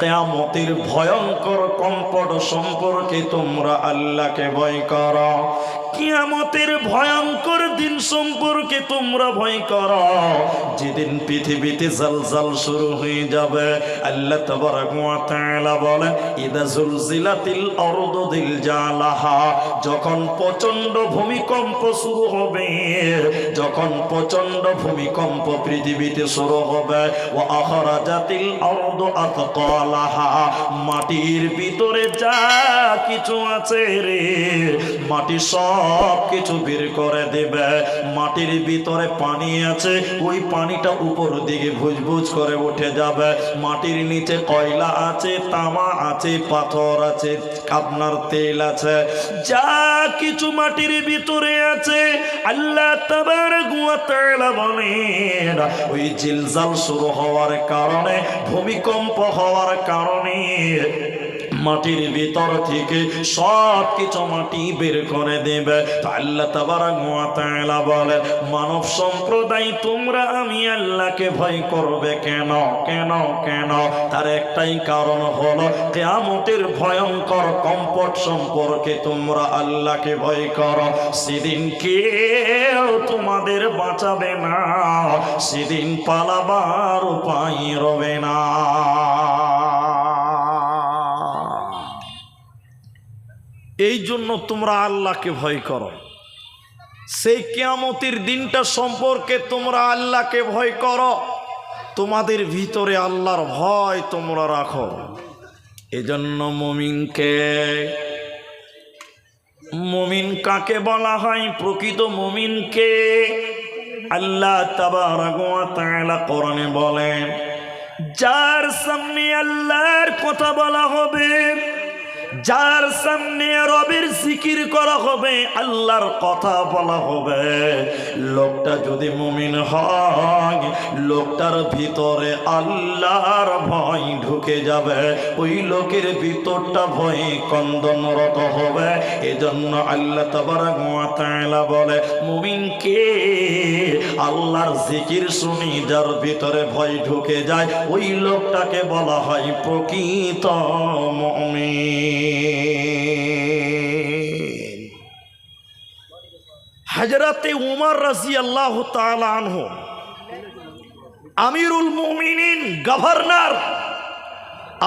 কিয়ামতের ভয়ঙ্কর কম্পট সম্পর্কে তোমরা আল্লাহকে ভয় করো। কিয়ামতের ভয়ঙ্কর দিন সম্পর্কে তোমরা ভয় করো। যেদিন পৃথিবীতে জালজাল শুরু হয়ে যাবে, আল্লাহ ওয়া তাআলা বলেন ইদা জুলজিলাতিল যখন প্রচণ্ড ভূমিকম্প শুরু হবে, যখন প্রচণ্ড ভূমিকম্প পৃথিবীতে শুরু হবে ও আখরাজাতিল আরদু আতকালাহা। মাটির ভিতরে যা কিছু আছে রে, মাটি সব কিছু বের করে দেবে। মাটির ভিতরে পানি আছে, ওই পানিটা উপর দিকে ভুজভুজ করে উঠে যাবে। মাটির নিচে কয়লা আছে, তামা আছে, পাথর আছে, আপনার তেল আছে। যা কিছু মাটির ভিতরে আছে, আল্লাহ ওই জিলজাল শুরু হওয়ার কারণে, ভূমিকম্প হওয়ার কারণে মাটির ভিতর থেকে সব কিছু মাটি বের করে দেবে। আল্লাহ তাবারাক ওয়া বলে মানব সম্প্রদায় তোমরা আমি আল্লাহকে ভয় করবে কেন? কেন? কেন? তার একটাই কারণ হলো, কিয়ামতের ভয়ঙ্কর কম্পট সম্পর্কে তোমরা আল্লাহকে ভয় করো। সেদিন কেউ তোমাদের বাঁচাবে না, সেদিন পালাবার উপায় রবে না। এই জন্য তোমরা আল্লাহকে ভয় করো। সেই কেয়ামতির দিনটা সম্পর্কে তোমরা আল্লাহকে ভয় করো। তোমাদের ভিতরে আল্লাহর ভয় তোমরা রাখো। এজন্য মমিনকে, মমিন কাকে বলা হয়? প্রকৃত মমিনকে আল্লাহ কোরআনে বলেন, যার সামনে আল্লাহর কথা বলা হবে যার সামনে রবের জিকির করা হবে, আল্লাহর কথা বলা হবে। লোকটা যদি মুমিন হয়, লোকটার ভিতরে আল্লাহর ভয় ঢুকে যাবে। ওই লোকের ভিতরটা ভয়ে কন্দনরত হবে। এজন্য আল্লাহ তাআলা বলে মুমিনকে আল্লাহর জিকির শুনি, যার ভিতরে ভয় ঢুকে যায়। ওই লোকটাকে বলা হয় প্রকৃত মুমিন। হাজরাতে উমর রাজি আল্লাহ আনহ, আমিরুল মুমিনিন, গভর্নর,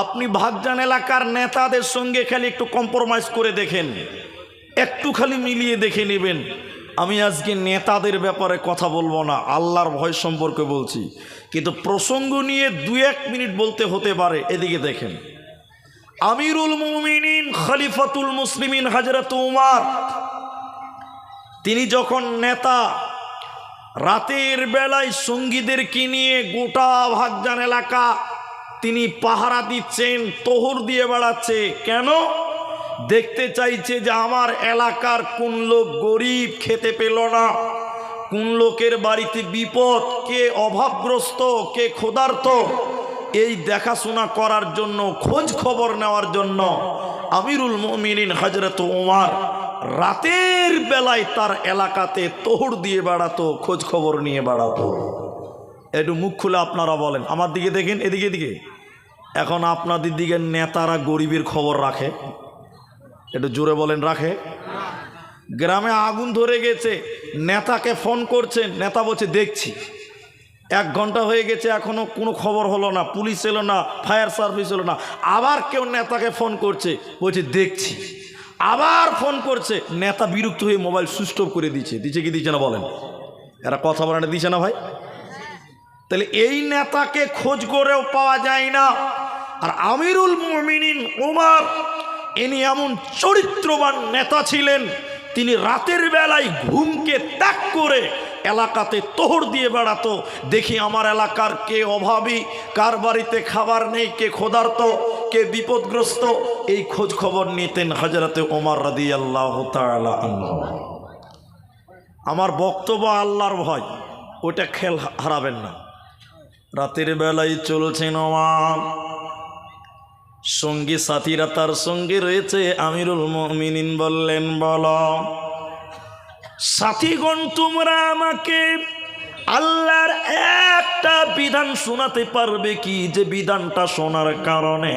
আপনি ভাগজান এলাকার নেতাদের সঙ্গে খালি একটু কম্প্রোমাইজ করে দেখেন, একটু খালি মিলিয়ে দেখে নেবেন। আমি আজকে নেতাদের ব্যাপারে কথা বলব না, আল্লাহর ভয় সম্পর্কে বলছি। কিন্তু প্রসঙ্গ নিয়ে দু এক মিনিট বলতে হতে পারে, এদিকে দেখেন। আমিরুল মুমিনিন, খলিফাতুল মুসলিমিন হাজরত উমার তিনি যখন নেতা, রাতের বেলায় সঙ্গীদেরকে নিয়ে গোটা ভাগজান এলাকা তিনি পাহারা দিচ্ছেন, তোহর দিয়ে বেড়াচ্ছে। কেন? দেখতে চাইছে যে আমার এলাকার কোন লোক গরিব, খেতে পেল না। কোন লোকের বাড়িতে বিপদ, কে অভাবগ্রস্ত, কে ক্ষুধার্ত, এই দেখাশোনা করার জন্য, খোঁজ খবর নেওয়ার জন্য আমিরুল মমিনিন হজরত উমার রাতের বেলায় তার এলাকাতে তোহর দিয়ে বেড়াতো, খোঁজ খবর নিয়ে বেড়াতো। একটু মুখ খুলে আপনারা বলেন। আমার দিকে দেখেন, এদিকে এদিকে। এখন আপনাদের দিকে নেতারা গরিবের খবর রাখে। একটু জোরে বলেন, রাখে। গ্রামে আগুন ধরে গেছে। নেতাকে ফোন করছেন, নেতা বলছে, দেখছি। এক ঘণ্টা হয়ে গেছে এখনও কোনো খবর হলো না। পুলিশ এলো না, ফায়ার সার্ভিস এলো না। আবার কেউ নেতাকে ফোন করছে, বলছে, দেখছি। আবার ফোন করছে। নেতা বিরক্ত হয়ে মোবাইল সুইচ করে দিচ্ছে। দিচ্ছে কি, দিচ্ছে না বলেন। এরা কথা বলাটা দিচ্ছে না ভাই। তাহলে এই নেতাকে খোঁজ করেও পাওয়া যায় না। আর আমিরুল মমিনিন ওমর ইনি এমন চরিত্রবান নেতা ছিলেন, তিনি রাতের বেলায় ঘুমকে ত্যাগ করে এলাকাতে তোহর দিয়ে বেড়াতো। দেখি আমার এলাকার কে অভাবী, কার বাড়িতে খাবার নেই, কে ক্ষুধার্ত। কে বিপদগ্রস্ত এই খোঁজ খবর নিতেন হজরতে ওমর রাদি আল্লাহ আমার বক্তব্য আল্লাহর ভয় ওটা খেল হারাবেন না। রাতের বেলায় চলছেন আমার সঙ্গী সাথীরা তার সঙ্গে রয়েছে, আমিরুল মমিনিন বললেন, বল, সাথীগণ, তোমরা আমাকে আল্লাহর একটা বিধান শোনাতে পারবে কি যে বিধানটা শোনার কারণে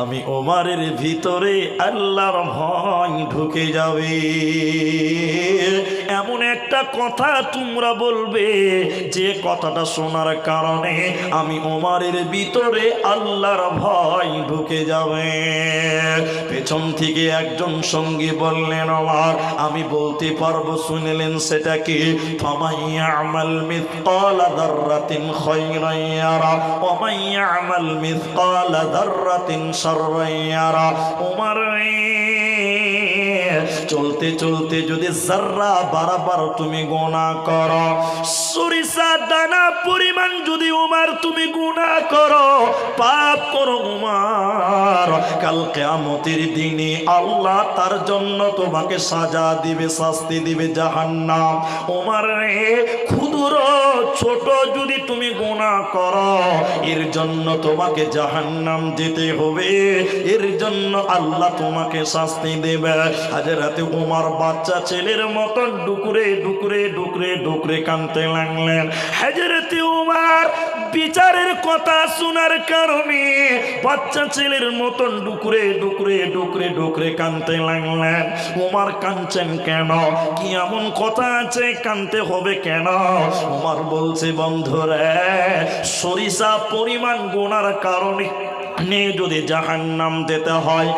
আমি ওমারের ভিতরে আল্লাহর ভয় ঢুকে যাবে। এমন একটা কথা তোমরা বলবে যে কথাটা শোনার কারণে আমি ওমারের ভিতরে আল্লাহর ভয় ঢুকে যাবে। পেছন থেকে একজন সঙ্গী বললেন আমার আমি বলতে পারব, শুনলেন সেটা কি ফামাইয়া আমাল يعمل مثقال ذرة خيرا يرى ومن يعمل مثقال ذرة شرا يرى. عمر চলতে চলতে যদি জাররা বারবার তুমি গোনা করো, সরিষা দানা পরিমাণ যদি উমার তুমি গুনাহ করো, পাপ করো উমার। কাল কেয়ামতের দিনে আল্লাহ তার জন্য তোমাকে সাজা দিবে, শাস্তি দিবে জাহান্নাম। উমার রে, ক্ষুদ্র, ছোট যদি তুমি গুনাহ করো, এর জন্য তোমাকে জাহান্নাম যেতে হবে, এর জন্য আল্লাহ তোমাকে শাস্তি দেবে। হাজারাতে উমার বাচ্চা ছেলের মতন ডুকরে ডুকরে ডুকরে ডুকরে কানতে লাগলেন। হাজারাতে উমার বিচারের কথা শোনার কারণে বাচ্চা ছেলের মতন ডুকরে ডুকরে ডুকরে ডুকরে কানতে লাগলেন। উমার কানছেন কেন? কি এমন কথা আছে? কানতে হবে কেন? উমার বলছে, বন্ধুরে, সরিষা পরিমাণ গোনার কারণে নে যদি জাহান্নাম দিতে হয়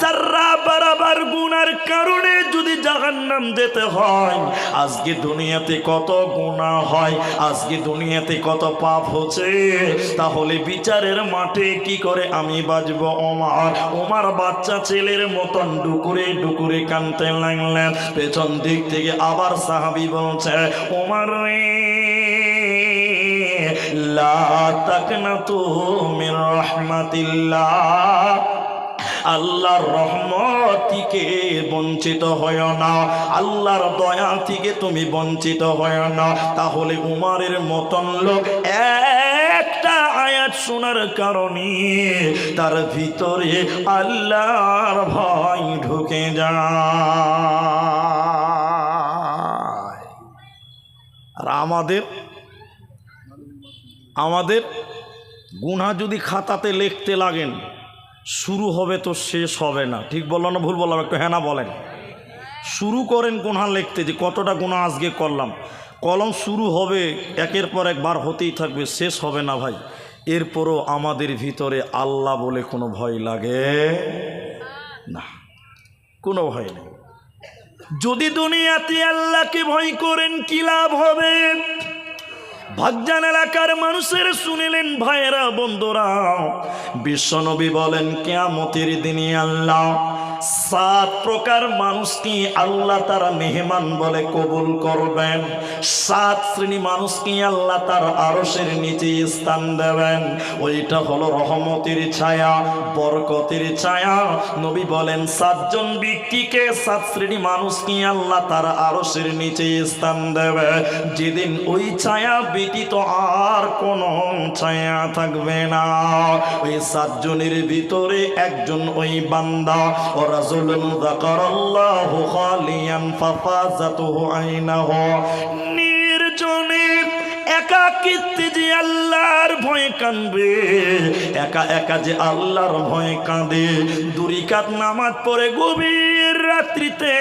যারা বারাবার গুনার কারণে যদি জাহান্নাম দিতে হয়, আজকে দুনিয়াতে কত গুণা হয়, আজকে দুনিয়াতে কত পাপ হচ্ছে, তাহলে বিচারের মাঠে কি করে আমি বাজব ওমার? ওমার বাচ্চা ছেলের মতন ডুকুরে ডুকুরে কানতে লাগলেন। পেছন দিক থেকে আবার সাহাবি বলছে, ওমার রে আল্লাহর রহমত থেকে বঞ্চিত হয় না। আল্লাহর দয়া থেকে তুমি বঞ্চিত হয় না। তাহলে উমারের মতন লোক একটা আয়াত শোনার কারণে তার ভিতরে আল্লাহর ভয় ঢুকে যায়। আর আমাদের আমাদের গুণা যদি খাতাতে লিখতে লাগেন, শুরু হবে তো শেষ হবে না। ঠিক বললাম না ভুল বললাম? একটু হ্যাঁ না বলেন। শুরু করেন গুণা লিখতে যে কতটা গুণা আজকে করলাম। কলম শুরু হবে, একের পর একবার হতেই থাকবে, শেষ হবে না ভাই। এরপরও আমাদের ভিতরে আল্লাহ বলে কোনো ভয় লাগে না। কোনো ভয় নেই। যদি দুনিয়াতে আল্লাহকে ভয় করেন, কি লাভ হবে? ভাগজান এলাকার মানুষের শুনিলেন ভাইরা বন্ধুরা। বিশ্বনবী বলেন কেয়ামতের দিনে আল্লাহ সাত প্রকার মানুষকে আল্লাহ তারা মেহমান বলে কবুল করবেন। সাত শ্রেণি মানুষকে আল্লাহ তার আরসের নিচে স্থান দেবেন। ওইটা হলো রহমতের ছায়া, বরকতের ছায়া। নবী বলেন, সাতজন ব্যক্তিকে সাত শ্রেণি মানুষকে আল্লাহ তার আরসের নিচে স্থান দেবে। যেদিন ওই ছায়া ব্যতীত আর কোনো ছায়া থাকবে না। ওই সাতজনের ভিতরে একজন ওই বান্দা রাজুলুন الله خاليا ففازته عينه নির্জনে একাকিত্বে যে আল্লাহর ভয়ে কাঁদবে, একা একা যে আল্লাহর ভয় কাঁদে। দুরিকাত নামাজ পড়ে গভীর রাত্রিতে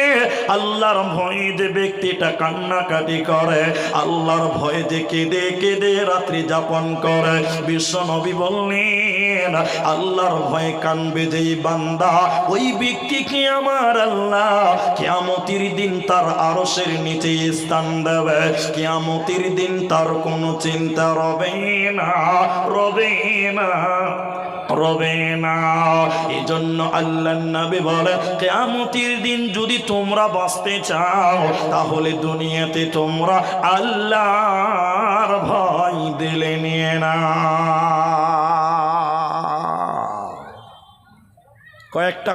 আল্লাহর ভয়ে যে ব্যক্তিটা কান্নাকাটি করে, আল্লাহর ভয়ে যে কেঁদে কেঁদে রাত্রি যাপন করে, বিশ্ব নবী বললেন, আল্লাহর ভয়ে কানবে যেই বান্দা, ওই ব্যক্তিকে আমার আল্লাহ? কেয়ামতির দিন তার আরসের নিচে স্থান দেবে। কেয়ামতির দিন তার কোনো চিন্তা রবে না রবে না। রবে না। জন্য আল্লাহ নবী বলে, কেয়ামতির দিন যদি তোমরা বাঁচতে চাও, তাহলে দুনিয়াতে তোমরা আল্লাহর ভয় দিলে নিয়ে না কয়েকটা